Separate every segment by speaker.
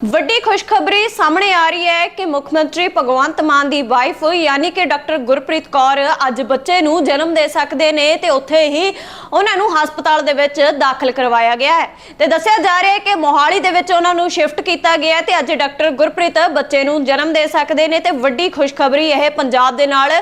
Speaker 1: ਵੱਡੀ ਖੁਸ਼ਖਬਰੀ ਸਾਹਮਣੇ ਆ ਰਹੀ ਹੈ ਕਿ ਮੁੱਖ ਮੰਤਰੀ ਭਗਵੰਤ ਮਾਨ ਦੀ ਵਾਈਫ ਯਾਨੀ ਕਿ ਡਾਕਟਰ ਗੁਰਪ੍ਰੀਤ ਕੌਰ, ਅੱਜ ਬੱਚੇ ਨੂੰ ਜਨਮ ਦੇ ਸਕਦੇ ਨੇ ਤੇ ਉੱਥੇ ਹੀ ਉਹਨਾਂ ਨੂੰ ਹਸਪਤਾਲ ਦੇ ਵਿੱਚ ਦਾਖਲ ਕਰਵਾਇਆ ਗਿਆ ਹੈ। ਤੇ ਦੱਸਿਆ ਜਾ ਰਿਹਾ ਹੈ ਕਿ ਮੋਹਾਲੀ ਦੇ ਵਿੱਚ ਉਹਨਾਂ ਨੂੰ ਸ਼ਿਫਟ ਕੀਤਾ ਗਿਆ ਤੇ ਅੱਜ ਡਾਕਟਰ ਗੁਰਪ੍ਰੀਤ ਬੱਚੇ ਨੂੰ ਜਨਮ ਦੇ ਸਕਦੇ ਨੇ ਤੇ ਵੱਡੀ ਖੁਸ਼ਖਬਰੀ ਇਹ ਪੰਜਾਬ ਦੇ ਨਾਲ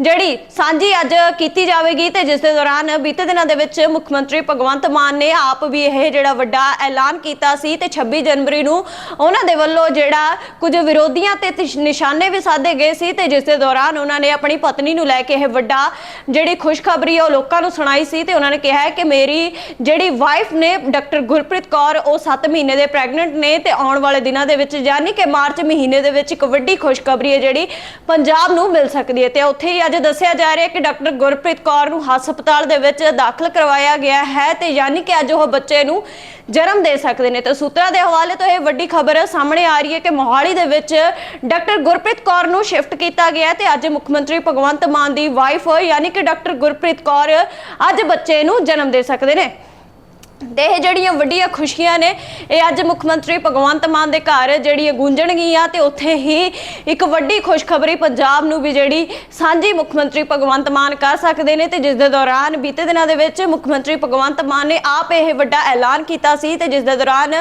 Speaker 1: ਜਿਹੜੀ ਸਾਂਝੀ ਅੱਜ ਕੀਤੀ ਜਾਵੇਗੀ ਤੇ ਜਿਸ ਦੇ ਦੌਰਾਨ ਬੀਤੇ ਦਿਨਾਂ ਦੇ ਵਿੱਚ ਮੁੱਖ ਮੰਤਰੀ ਭਗਵੰਤ ਮਾਨ ਨੇ ਆਪ ਵੀ ਇਹ ਜਿਹੜਾ ਵੱਡਾ ਐਲਾਨ ਕੀਤਾ ਸੀ ਤੇ 26 ਜਨਵਰੀ ਨੂੰ ਉਹਨਾਂ ਦੇ ਵੱਲੋਂ ਜਿਹੜਾ ਕੁਝ ਵਿਰੋਧੀਆਂ ਤੇ ਤਿਸ਼- ਨਿਸ਼ਾਨੇ ਵੀ ਸਾਧੇ ਗਏ ਸੀ ਤੇ ਜਿਸ ਦੇ ਦੌਰਾਨ ਉਹਨਾਂ ਨੇ ਆਪਣੀ ਪਤਨੀ ਨੂੰ ਲੈ ਕੇ ਇਹ ਵੱਡਾ ਜਿਹੜੀ ਖੁਸ਼ਖਬਰੀ ਉਹ ਲੋਕਾਂ ਨੂੰ ਸੁਣਾਈ ਸੀ ਤੇ ਉਹਨਾਂ ਨੇ ਕਿਹਾ ਹੈ ਕਿ ਮੇਰੀ ਜਿਹੜੀ ਵਾਈਫ ਨੇ ਡਾਕਟਰ ਗੁਰਪ੍ਰੀਤ ਕੌਰ, ਉਹ 7 ਮਹੀਨੇ ਦੇ ਪ੍ਰੈਗਨੈਂਟ ਨੇ ਤੇ ਆਉਣ ਵਾਲੇ ਦਿਨਾਂ ਦੇ ਵਿੱਚ ਯਾਨੀ ਕਿ ਮਾਰਚ ਮਹੀਨੇ ਦੇ ਵਿੱਚ ਇੱਕ ਵੱਡੀ ਖੁਸ਼ਖਬਰੀ ਹੈ ਜਿਹੜੀ ਪੰਜਾਬ ਨੂੰ ਮਿਲ ਸਕਦੀ ਹੈ ਤੇ ਉੱਥੇ ਹੀ ਅੱਜ ਦੱਸਿਆ ਜਾ ਰਿਹਾ ਹੈ ਕਿ ਡਾਕਟਰ ਗੁਰਪ੍ਰੀਤ ਕੌਰ ਨੂੰ ਹਸਪਤਾਲ ਦੇ ਵਿੱਚ ਦਾਖਲ ਕਰਵਾਇਆ ਗਿਆ ਹੈ ਤੇ ਯਾਨੀ ਕਿ ਅੱਜ ਉਹ ਬੱਚੇ ਨੂੰ ਜਨਮ ਦੇ ਸਕਦੇ ਨੇ। ਤੇ ਸੂਤਰਾਂ ਦੇ ਹਵਾਲੇ ਤੋਂ ਇਹ ਵੱਡੀ ਖਬਰ ਸਾਹਮਣੇ ਆ ਰਹੀ ਹੈ ਕਿ ਮੋਹਾਲੀ ਦੇ ਵਿੱਚ ਡਾਕਟਰ ਗੁਰਪ੍ਰੀਤ ਕੌਰ ਨੂੰ ਸ਼ਿਫਟ ਕੀਤਾ ਗਿਆ ਤੇ ਅੱਜ ਮੁੱਖ ਮੰਤਰੀ ਭਗਵੰਤ ਮਾਨ ਦੀ ਵਾਈਫ ਯਾਨੀ ਕਿ ਡਾਕਟਰ ਗੁਰਪ੍ਰੀਤ ਕੌਰ, ਅੱਜ ਬੱਚੇ ਨੂੰ ਜਨਮ ਦੇ ਸਕਦੇ ਨੇ। ਤੇ ਇਹ ਜਿਹੜੀਆਂ ਵੱਡੀਆਂ ਖੁਸ਼ੀਆਂ ਨੇ, ਇਹ ਅੱਜ ਮੁੱਖ ਮੰਤਰੀ ਭਗਵੰਤ ਮਾਨ ਦੇ ਘਰ ਜਿਹੜੀਆਂ ਗੂੰਜਣਗੀਆਂ ਤੇ ਉੱਥੇ ਹੀ ਇੱਕ ਵੱਡੀ ਖੁਸ਼ਖਬਰੀ ਪੰਜਾਬ ਨੂੰ ਵੀ ਜਿਹੜੀ ਸਾਂਝੀ ਮੁੱਖ ਮੰਤਰੀ ਭਗਵੰਤ ਮਾਨ ਕਰ ਸਕਦੇ ਨੇ ਤੇ ਜਿਸ ਦੇ ਦੌਰਾਨ ਬੀਤੇ ਦਿਨਾਂ ਦੇ ਵਿੱਚ ਮੁੱਖ ਮੰਤਰੀ ਭਗਵੰਤ ਮਾਨ ਨੇ ਆਪ ਇਹ ਵੱਡਾ ਐਲਾਨ ਕੀਤਾ ਸੀ ਤੇ ਜਿਸ ਦੇ ਦੌਰਾਨ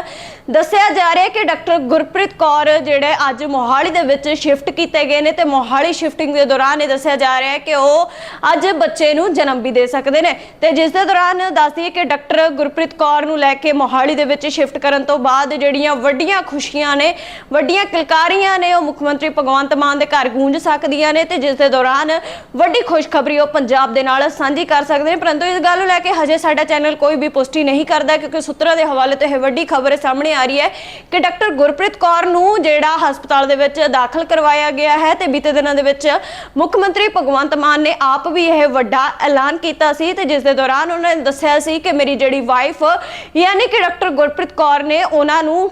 Speaker 1: ਦੱਸਿਆ ਜਾ ਰਿਹਾ ਕਿ ਡਾਕਟਰ ਗੁਰਪ੍ਰੀਤ ਕੌਰ ਜਿਹੜੇ ਅੱਜ ਮੋਹਾਲੀ ਦੇ ਵਿੱਚ ਸ਼ਿਫਟ ਕੀਤੇ ਗਏ ਨੇ ਤੇ ਮੋਹਾਲੀ ਸ਼ਿਫਟਿੰਗ ਦੇ ਦੌਰਾਨ ਇਹ ਦੱਸਿਆ ਜਾ ਰਿਹਾ ਹੈ ਕਿ ਉਹ ਅੱਜ ਬੱਚੇ ਨੂੰ ਜਨਮ ਵੀ ਦੇ ਸਕਦੇ ਨੇ ਤੇ ਜਿਸ ਦੇ ਦੌਰਾਨ ਦੱਸਦੀ ਹੈ ਕਿ ਡਾਕਟਰ ਗੁਰਪ੍ਰੀਤ ਕੌਰ ਨੂੰ ਲੈ ਕੇ ਮੋਹਾਲੀ ਦੇ ਵਿੱਚ ਸ਼ਿਫਟ ਕਰਨ ਤੋਂ ਬਾਅਦ ਜਿਹੜੀਆਂ ਵੱਡੀਆਂ ਖੁਸ਼ੀਆਂ ਨੇ, ਵੱਡੀਆਂ ਕਿਲਕਾਰੀਆਂ ਨੇ, ਉਹ ਮੁੱਖ ਮੰਤਰੀ ਭਗਵੰਤ ਮਾਨ ਦੇ ਘਰ ਗੂੰਜ ਸਕਦੀਆਂ ਨੇ ਤੇ ਜਿਸ ਦੇ ਦੌਰਾਨ ਵੱਡੀ ਖੁਸ਼ਖਬਰੀ ਉਹ ਪੰਜਾਬ ਦੇ ਨਾਲ ਸਾਂਝੀ ਕਰ ਸਕਦੇ ਨੇ। ਪਰੰਤੂ ਇਸ ਗੱਲ ਨੂੰ ਲੈ ਕੇ ਹਜੇ ਸਾਡਾ ਚੈਨਲ ਕੋਈ ਵੀ ਪੁਸ਼ਟੀ ਨਹੀਂ ਕਰਦਾ ਕਿਉਂਕਿ ਸੂਤਰਾਂ ਦੇ ਹਵਾਲੇ ਤੋਂ ਇਹ ਵੱਡੀ ਖਬਰ ਸਾਹਮਣੇ ਆ ਰਹੀ ਹੈ ਕਿ ਡਾਕਟਰ ਗੁਰਪ੍ਰੀਤ ਕੌਰ ਨੂੰ ਜਿਹੜਾ ਹਸਪਤਾਲ ਦੇ ਵਿੱਚ ਦਾਖਲ ਕਰਵਾਇਆ ਗਿਆ ਹੈ ਤੇ ਬੀਤੇ ਦਿਨਾਂ ਦੇ ਵਿੱਚ ਮੁੱਖ ਮੰਤਰੀ ਭਗਵੰਤ ਮਾਨ ਨੇ ਆਪ ਵੀ ਇਹ ਵੱਡਾ ਐਲਾਨ ਕੀਤਾ ਸੀ ਤੇ ਜਿਸ ਦੇ ਦੌਰਾਨ ਉਹਨਾਂ ਨੇ ਦੱਸਿਆ ਸੀ ਕਿ ਮੇਰੀ ਜਿਹੜੀ ਵਾਈਫ ਯਾਨੀ ਕਿ ਡਾਕਟਰ ਗੁਰਪ੍ਰੀਤ ਕੌਰ ਨੇ ਉਹਨਾਂ ਨੂੰ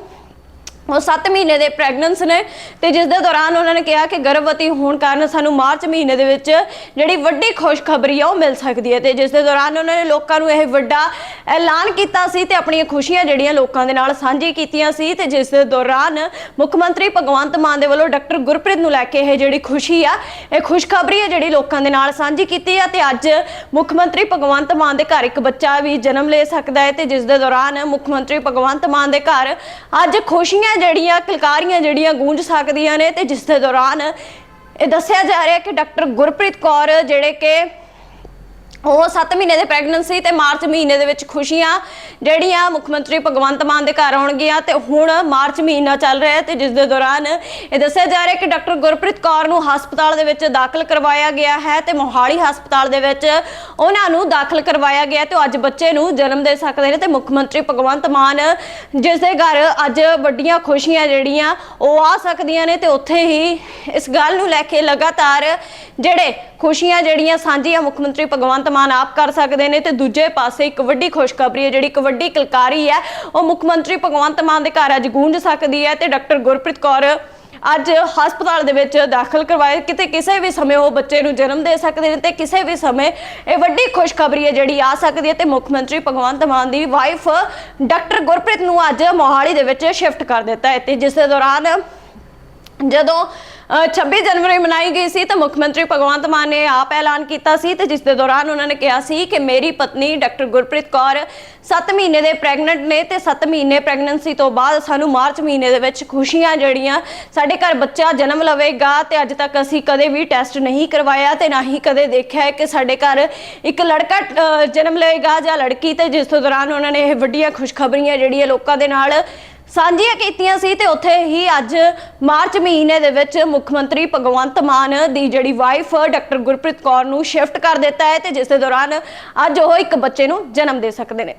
Speaker 1: ਉਹ 7 ਮਹੀਨੇ ਦੇ ਪ੍ਰੈਗਨੈਂਸ ਨੇ ਤੇ ਜਿਸ ਦੇ ਦੌਰਾਨ ਉਹਨਾਂ ਨੇ ਕਿਹਾ ਕਿ ਗਰਭਵਤੀ ਹੋਣ ਕਾਰਨ ਸਾਨੂੰ ਮਾਰਚ ਮਹੀਨੇ ਦੇ ਵਿੱਚ ਜਿਹੜੀ ਵੱਡੀ ਖੁਸ਼ਖਬਰੀ ਆ ਉਹ ਮਿਲ ਸਕਦੀ ਹੈ ਤੇ ਜਿਸ ਦੇ ਦੌਰਾਨ ਉਹਨਾਂ ਨੇ ਲੋਕਾਂ ਨੂੰ ਇਹ ਵੱਡਾ ਐਲਾਨ ਕੀਤਾ ਸੀ ਤੇ ਆਪਣੀਆਂ ਖੁਸ਼ੀਆਂ ਜਿਹੜੀਆਂ ਲੋਕਾਂ ਦੇ ਨਾਲ ਸਾਂਝੀ ਕੀਤੀਆਂ ਸੀ ਤੇ ਜਿਸ ਦੇ ਦੌਰਾਨ ਮੁੱਖ ਮੰਤਰੀ ਭਗਵੰਤ ਮਾਨ ਦੇ ਵੱਲੋਂ ਡਾਕਟਰ ਗੁਰਪ੍ਰੀਤ ਨੂੰ ਲੈ ਕੇ ਇਹ ਜਿਹੜੀ ਖੁਸ਼ੀ ਆ, ਇਹ ਖੁਸ਼ਖਬਰੀ ਹੈ ਜਿਹੜੀ ਲੋਕਾਂ ਦੇ ਨਾਲ ਸਾਂਝੀ ਕੀਤੀ ਆ ਤੇ ਅੱਜ ਮੁੱਖ ਮੰਤਰੀ ਭਗਵੰਤ ਮਾਨ ਦੇ ਘਰ ਇੱਕ ਬੱਚਾ ਵੀ ਜਨਮ ਲੈ ਸਕਦਾ ਹੈ ਤੇ ਜਿਸ ਦੇ ਦੌਰਾਨ ਮੁੱਖ ਮੰਤਰੀ ਭਗਵੰਤ ਮਾਨ ਦੇ ਘਰ ਅੱਜ ਖੁਸ਼ੀਆਂ ਜਿਹੜੀਆਂ ਕਲਕਾਰੀਆਂ ਜਿਹੜੀਆਂ ਗੂੰਜ ਸਕਦੀਆਂ ਨੇ ਤੇ ਜਿਸ ਦੇ ਦੌਰਾਨ ਇਹ ਦੱਸਿਆ ਜਾ ਰਿਹਾ ਕਿ ਡਾਕਟਰ ਗੁਰਪ੍ਰੀਤ ਕੌਰ ਜਿਹੜੇ ਕਿ ਉਹ 7 ਮਹੀਨੇ ਦੇ ਪ੍ਰੈਗਨੈਂਸੀ ਤੇ ਮਾਰਚ ਮਹੀਨੇ ਦੇ ਵਿੱਚ ਖੁਸ਼ੀਆਂ ਜਿਹੜੀਆਂ ਮੁੱਖ ਮੰਤਰੀ ਭਗਵੰਤ ਮਾਨ ਦੇ ਘਰ ਆਉਣਗੀਆਂ ਤੇ ਹੁਣ ਮਾਰਚ ਮਹੀਨਾ ਚੱਲ ਰਿਹਾ ਹੈ ਤੇ ਜਿਸ ਦੇ ਦੌਰਾਨ ਇਹ ਦੱਸਿਆ ਜਾ ਰਿਹਾ ਕਿ ਡਾਕਟਰ ਗੁਰਪ੍ਰੀਤ ਕੌਰ ਨੂੰ ਹਸਪਤਾਲ ਦੇ ਵਿੱਚ ਦਾਖਲ ਕਰਵਾਇਆ ਗਿਆ ਹੈ ਤੇ ਮੋਹਾਲੀ ਹਸਪਤਾਲ ਦੇ ਵਿੱਚ ਉਹਨਾਂ ਨੂੰ ਦਾਖਲ ਕਰਵਾਇਆ ਗਿਆ ਤੇ ਉਹ ਅੱਜ ਬੱਚੇ ਨੂੰ ਜਨਮ ਦੇ ਸਕਦੇ ਨੇ ਤੇ ਮੁੱਖ ਮੰਤਰੀ ਭਗਵੰਤ ਮਾਨ ਜਿਸ ਦੇ ਘਰ ਅੱਜ ਵੱਡੀਆਂ ਖੁਸ਼ੀਆਂ ਜਿਹੜੀਆਂ ਉਹ ਆ ਸਕਦੀਆਂ ਨੇ ਤੇ ਉੱਥੇ ਹੀ ਇਸ ਗੱਲ ਨੂੰ ਲੈ ਕੇ ਲਗਾਤਾਰ ਜਿਹੜੇ ਖੁਸ਼ੀਆਂ ਜਿਹੜੀਆਂ ਸਾਂਝੀਆਂ ਮੁੱਖ ਮੰਤਰੀ ਭਗਵੰਤ ਮਾਨ ਆਪ ਕਰ ਸਕਦੇ ਨੇ ਤੇ ਦੂਜੇ ਪਾਸੇ ਇੱਕ ਵੱਡੀ ਖੁਸ਼ਖਬਰੀ ਹੈ, ਜਿਹੜੀ ਇੱਕ ਵੱਡੀ ਕਿਲਕਾਰੀ ਹੈ। ਉਹ ਮੁੱਖ ਮੰਤਰੀ ਭਗਵੰਤ ਮਾਨ ਦੇ ਘਰ ਅੱਜ ਗੂੰਜ ਸਕਦੀ ਹੈ ਤੇ ਡਾਕਟਰ ਗੁਰਪ੍ਰੀਤ ਕੌਰ ਅੱਜ ਹਸਪਤਾਲ ਦੇ ਵਿੱਚ ਦਾਖਲ ਕਰਵਾਏ। ਕਿਤੇ ਕਿਸੇ ਵੀ ਸਮੇਂ ਉਹ ਬੱਚੇ ਨੂੰ ਜਨਮ ਦੇ ਸਕਦੇ ਨੇ ਤੇ ਕਿਸੇ ਵੀ ਸਮੇਂ ਇਹ ਵੱਡੀ ਖੁਸ਼ਖਬਰੀ ਹੈ, ਜਿਹੜੀ ਆ ਸਕਦੀ ਹੈ ਤੇ ਮੁੱਖ ਮੰਤਰੀ ਭਗਵੰਤ ਮਾਨ ਦੀ ਵਾਈਫ ਡਾਕਟਰ ਗੁਰਪ੍ਰੀਤ ਨੂੰ ਅੱਜ ਮੋਹਾਲੀ ਦੇ ਵਿੱਚ ਸ਼ਿਫਟ ਕਰ ਦਿੱਤਾ ਹੈ ਤੇ ਜਿਸ ਦੇ ਦੌਰਾਨ ਜਦੋਂ 26 ਜਨਵਰੀ ਮਨਾਈ ਗਈ ਸੀ ਤਾਂ ਮੁੱਖ ਮੰਤਰੀ ਭਗਵੰਤ ਮਾਨ ਨੇ ਆਪ ਐਲਾਨ ਕੀਤਾ ਸੀ ਤੇ ਜਿਸ ਦੇ ਦੌਰਾਨ ਉਹਨਾਂ ਨੇ ਕਿਹਾ ਸੀ ਕਿ ਮੇਰੀ ਪਤਨੀ ਡਾਕਟਰ ਗੁਰਪ੍ਰੀਤ ਕੌਰ 7 ਮਹੀਨੇ ਦੇ ਪ੍ਰੈਗਨੈਂਟ ਨੇ ਤੇ 7 ਮਹੀਨੇ ਪ੍ਰੈਗਨੈਂਸੀ ਤੋਂ ਬਾਅਦ ਸਾਨੂੰ ਮਾਰਚ ਮਹੀਨੇ ਦੇ ਵਿੱਚ ਖੁਸ਼ੀਆਂ ਜਿਹੜੀਆਂ ਸਾਡੇ ਘਰ ਬੱਚਾ ਜਨਮ ਲਵੇਗਾ ਤੇ ਅੱਜ ਤੱਕ ਅਸੀਂ ਕਦੇ ਵੀ ਟੈਸਟ ਨਹੀਂ ਕਰਵਾਇਆ ਤੇ ਨਾ ਹੀ ਕਦੇ ਦੇਖਿਆ ਹੈ ਕਿ ਸਾਡੇ ਘਰ ਇੱਕ ਲੜਕਾ ਜਨਮ ਲਵੇਗਾ ਜਾਂ ਲੜਕੀ ਤੇ ਜਿਸ ਤੋਂ ਦੌਰਾਨ ਉਹਨਾਂ ਨੇ ਇਹ ਵੱਡੀਆਂ ਖੁਸ਼ਖਬਰੀਆਂ ਜਿਹੜੀਆਂ ਲੋਕਾਂ ਦੇ ਨਾਲ ਸਾਂਝੀਆਂ ਕੀਤੀਆਂ ਸੀ ਤੇ ਉੱਥੇ ਹੀ ਅੱਜ ਮਾਰਚ ਮਹੀਨੇ ਦੇ ਵਿੱਚ ਮੁੱਖ ਮੰਤਰੀ ਭਗਵੰਤ ਮਾਨ ਦੀ ਜਿਹੜੀ ਵਾਈਫ ਡਾਕਟਰ ਗੁਰਪ੍ਰੀਤ ਕੌਰ ਨੂੰ ਸ਼ਿਫਟ ਕਰ ਦਿੱਤਾ ਹੈ ਤੇ ਜਿਸ ਦੇ ਦੌਰਾਨ ਅੱਜ ਉਹ ਇੱਕ ਬੱਚੇ ਨੂੰ ਜਨਮ ਦੇ ਸਕਦੇ ਨੇ।